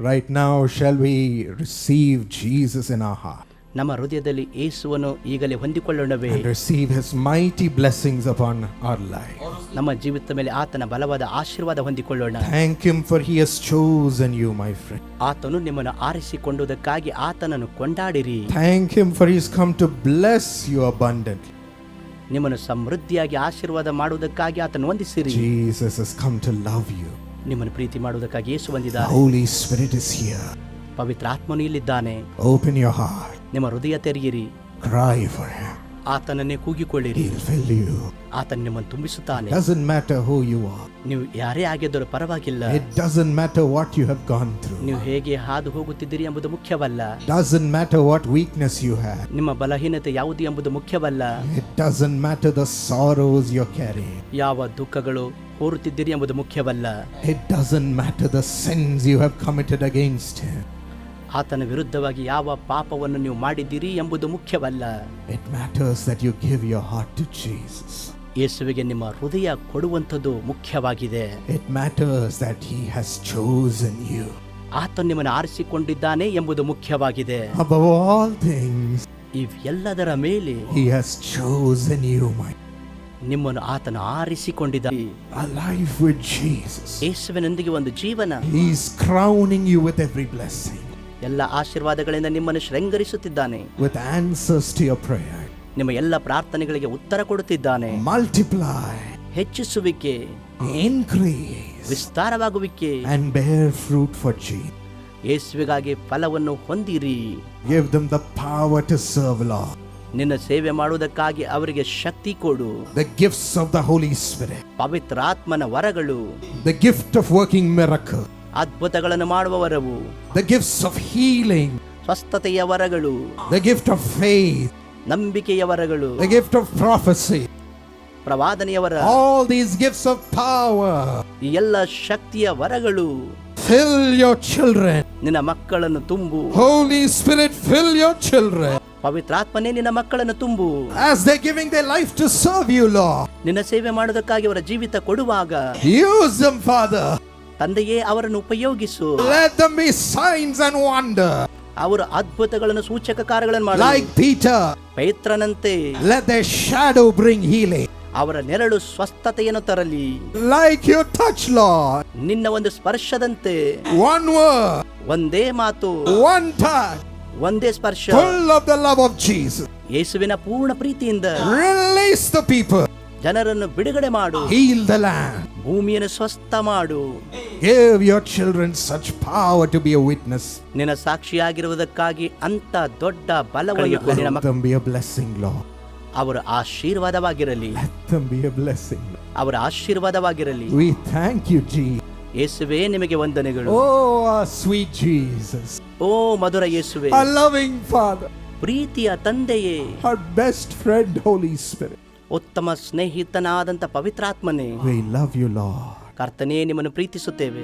Right now, shall we receive Jesus in our heart ನಮ್ಮ ಹೃದಯದಲ್ಲಿ ಯೇಸುವನ್ನು ಈಗಲೇ ಹೊಂದಿಕೊಳ್ಳೋಣವೇ and receive his mighty blessings upon our life? ನಮ್ಮ ಜೀವಿತದ ಮೇಲೆ ಆತನ ಬಲವಾದ ಆಶೀರ್ವಾದ ಹೊಂದಿಕೊಳ್ಳೋಣ Thank him for he has chosen you, my friend. ಆತನು ನಿಮ್ಮನ್ನು ಆರಿಸಿಕೊಂಡುವುದಕ್ಕಾಗಿ ಆತನನ್ನು ಕೊಂಡಾಡಿರಿ Thank him for he's come to bless you abundantly. ನಿಮ್ಮನ್ನು ಸಮೃದ್ಧಿಯಾಗಿ ಆಶೀರ್ವಾದ ಮಾಡುವುದಕ್ಕಾಗಿ ಆತನು ವಂದಿಸಿರಿ Jesus has come to love you. ನಿಮ್ಮನ್ನು ಪ್ರೀತಿ ಮಾಡುವುದಕ್ಕಾಗಿ ಯೇಸು ಬಂದಿದ್ದಾರೆ Holy Spirit is here. ಪವಿತ್ರ ಆತ್ಮನು ಇಲ್ಲಿದ್ದಾನೆ Open your heart. ನಿಮ್ಮ ಹೃದಯ ತೆರೆಯಿರಿ Cry for him. ಆತನನ್ನೇ ಕೂಗಿಕೊಳ್ಳಿರಿ He'll fill you. ಆತನು ನಿಮ್ಮನ್ನು ತುಂಬಿಸುತ್ತಾನೆ Doesn't matter who you are. ನೀವು ಯಾರೇ ಆಗಿದ್ದರೂ ಪರವಾಗಿಲ್ಲ It doesn't matter what you have gone through. ನೀವು ಹೇಗೆ ಹಾದು ಹೋಗುತ್ತಿದ್ದೀರಿ ಎಂಬುದು ಮುಖ್ಯವಲ್ಲ Doesn't matter what weakness you have. ನಿಮ್ಮ ಬಲಹೀನತೆ ಯಾವುದು ಎಂಬುದು ಮುಖ್ಯವಲ್ಲ It doesn't matter the sorrows you're carrying. ಯಾವ ದುಃಖಗಳು ಕೋರುತ್ತಿದ್ದೀರಿ ಎಂಬುದು ಮುಖ್ಯವಲ್ಲ It doesn't matter the sins you have committed against Him. ಆತನ ವಿರುದ್ಧವಾಗಿ ಯಾವ ಪಾಪವನ್ನು ನೀವು ಮಾಡಿದ್ದೀರಿ ಎಂಬುದು ಮುಖ್ಯವಲ್ಲ. It matters that you give your heart to Jesus ಯೇಸುವಿಗೆ ನಿಮ್ಮ ಹೃದಯ ಕೊಡುವಂಥದ್ದು ಮುಖ್ಯವಾಗಿದೆ. It matters that he has chosen you ಆತ ನಿಮ್ಮನ್ನು ಆರಿಸಿಕೊಂಡಿದ್ದಾನೆ ಎಂಬುದು ಮುಖ್ಯವಾಗಿದೆ. ಅಬೌವ್ ಆಲ್ ಥಿಂಗ್ಸ್ ಇವೆಲ್ಲದರ ಮೇಲೆ he has chosen you my ನಿಮ್ಮನ್ನು ಆತನು ಆರಿಸಿಕೊಂಡಿದ್ದಾನೆ. ಅ ಲೈಫ್ ವಿತ್ ಜೀಸಸ್ ಯೇಸುವಿನೊಂದಿಗೆ ಒಂದು ಜೀವನ. He is crowning you with every blessing ಎಲ್ಲ ಆಶೀರ್ವಾದಗಳಿಂದ ನಿಮ್ಮನ್ನು ಶೃಂಗರಿಸುತ್ತಿದ್ದಾನೆ with answers to your prayer. ನಿಮ್ಮ ಎಲ್ಲ ಪ್ರಾರ್ಥನೆಗಳಿಗೆ ಉತ್ತರ ಕೊಡುತ್ತಿದ್ದಾನೆ Multiply, ಹೆಚ್ಚಿಸುವಿಕೆ increase, ವಿಸ್ತಾರವಾಗುವಿಕೆ and bear fruit for Jesus. ಯೇಸುವಿಗಾಗಿ ಫಲವನ್ನು ಹೊಂದಿರಿ Give them the power to serve Lord. ನಿನ್ನ ಸೇವೆ ಮಾಡುವುದಕ್ಕಾಗಿ ಅವರಿಗೆ ಶಕ್ತಿ ಕೊಡು The gifts of the Holy Spirit, ಪವಿತ್ರಾತ್ಮನ ವರಗಳು the gift of working miracle, ಅದ್ಭುತಗಳನ್ನು ಮಾಡುವವರವು the gifts of healing, ಸ್ವಸ್ಥತೆಯ ವರಗಳು the gift of faith, ನಂಬಿಕೆಯ ವರಗಳು the gift of prophecy. ಪ್ರವಾದನೆಯ ವರ All these gifts of power. ಈ ಎಲ್ಲ ಶಕ್ತಿಯ ವರಗಳು Fill your children. ನಿನ್ನ ಮಕ್ಕಳನ್ನು ತುಂಬು Holy Spirit, fill your children. ಪವಿತ್ರಾತ್ಮನೇ ನಿನ್ನ ಮಕ್ಕಳನ್ನು ತುಂಬು As they're giving their life to serve you, Lord. ನಿನ್ನ ಸೇವೆ ಮಾಡುವುದಕ್ಕಾಗಿ ಅವರ ಜೀವಿತ ಕೊಡುವಾಗ Use them, Father. ತಂದೆಯೇ ಅವರನ್ನು ಉಪಯೋಗಿಸು Let them be signs and wonder. ಅವರು ಅದ್ಭುತಗಳನ್ನು ಸೂಚಕ ಕಾರ್ಯಗಳನ್ನು ಮಾಡಲಿ Like Peter, ಪೈತ್ರನಂತೆ let their shadow bring healing. ಅವರ ನೆರಳು ಸ್ವಸ್ಥತೆಯನ್ನು ತರಲಿ Like your touch, Lord. ನಿನ್ನ ಒಂದು ಸ್ಪರ್ಶದಂತೆ One word, ಒಂದೇ ಮಾತು one touch, ಒಂದೇ ಸ್ಪರ್ಶ full of the love of Jesus. ಯೇಸುವಿನ ಪೂರ್ಣ ಪ್ರೀತಿಯಿಂದ Release the people. ಜನರನ್ನು ಬಿಡುಗಡೆ ಮಾಡು. ಹೀಲ್ ದ ಭೂಮಿಯನ್ನು ಸ್ವಸ್ಥ ಮಾಡು. Give your children such power to be a witness ನಿನ್ನ ಸಾಕ್ಷಿಯಾಗಿರುವುದಕ್ಕಾಗಿ ಅಂತ ದೊಡ್ಡ ಬಲವನ್ನು ಕೊಡಿ ನಮ್ಮ ಬಿ ಎ ಬ್ಲೆಸ್ಸಿಂಗ್ ಲಾ ಅವರ ಆಶೀರ್ವಾದವಾಗಿರಲಿ. ಬಿ ಎ ಬ್ಲೆಸ್ಸಿಂಗ್ ಅವರ ಆಶೀರ್ವಾದವಾಗಿರಲಿ. ವಿ ಥ್ಯಾಂಕ್ ಯು ಜಿ ಯೇಸುವೆ ನಿಮಗೆ ವಂದನೆಗಳು. ಓ ಸ್ವೀಟ್ ಜೀಸಸ್ ಓ ಮಧುರ ಯೇಸುವೆ. ಲವಿಂಗ್ ಫಾದರ್ ಪ್ರೀತಿಯ ತಂದೆಯೇ. Her best friend holy spirit ಉತ್ತಮ ಸ್ನೇಹಿತನಾದಂತ ಪವಿತ್ರಾತ್ಮನೇ ವಿ ಲವ್ ಯು Lord. ಕರ್ತನೇ ನಿಮ್ಮನ್ನು ಪ್ರೀತಿಸುತ್ತೇವೆ